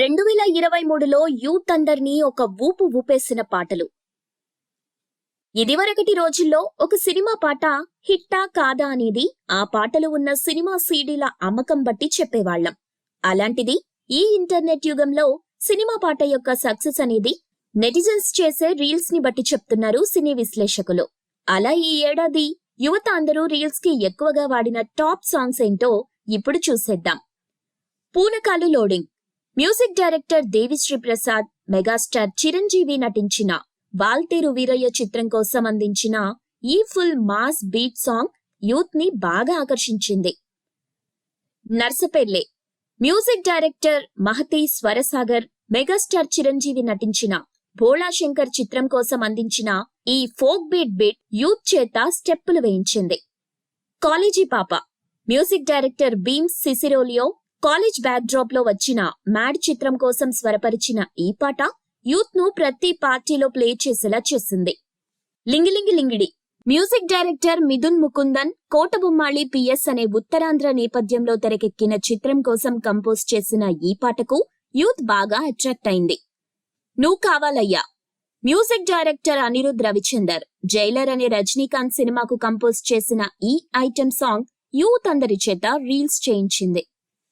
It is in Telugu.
రెండు వేల ఇరవై మూడులో యూత్ అందర్నీ ఒక ఊపు ఊపేసిన పాటలు. ఇదివరకటి రోజుల్లో ఒక సినిమా పాట హిట్టా కాదా అనేది ఆ పాటలు ఉన్న సినిమా సీడీల అమ్మకం బట్టి చెప్పేవాళ్ళం అలాంటిది ఈ ఇంటర్నెట్ యుగంలో సినిమా పాట యొక్క సక్సెస్ అనేది నెటిజన్స్ చేసే రీల్స్ని బట్టి చెప్తున్నారు సినీ విశ్లేషకులు. అలా ఈ ఏడాది యువత అందరూ రీల్స్కి ఎక్కువగా వాడిన టాప్ సాంగ్స్ ఏంటో ఇప్పుడు చూసేద్దాం. పూనకాలు loading. Music director Devi Sri Prasad megastar Chiranjeevi నటించిన వాల్తేరు వీరయ్య చిత్రం కోసం అందించిన ఈ ఫుల్ మాస్ బీట్ సాంగ్ యూత్ని బాగా ఆకర్షించింది. Narsapalle. Music director Mahati Swarasagar megastar Chiranjeevi నటించిన భోళా శంకర్ చిత్రం కోసం అందించిన ఈ ఫోక్ బీట్ బీట్ యూత్ చేత స్టెప్పులు వేయించింది. కాలేజీ పాప. Music director Bheems Ceciroleo college back డ్రాప్లో వచ్చిన మ్యాడ్ చిత్రం కోసం స్వరపరిచిన ఈ పాట యూత్ను ప్రతి పార్టీలో ప్లే చేసేలా చేసింది. Lingilingi Lingidi music director Mithun Mukundan Kotabommali PS అనే ఉత్తరాంధ్ర నేపథ్యంలో తెరకెక్కిన చిత్రం కోసం కంపోజ్ చేసిన ఈ పాటకు యూత్ బాగా అట్రాక్ట్ అయింది. నువ్వు కావాలయ్యా. Music director Anirudh Ravichander Jailer అనే రజనీకాంత్ సినిమాకు కంపోజ్ చేసిన ఈ ఐటెం సాంగ్ యూత్ అందరి చేత రీల్స్ చేయించింది.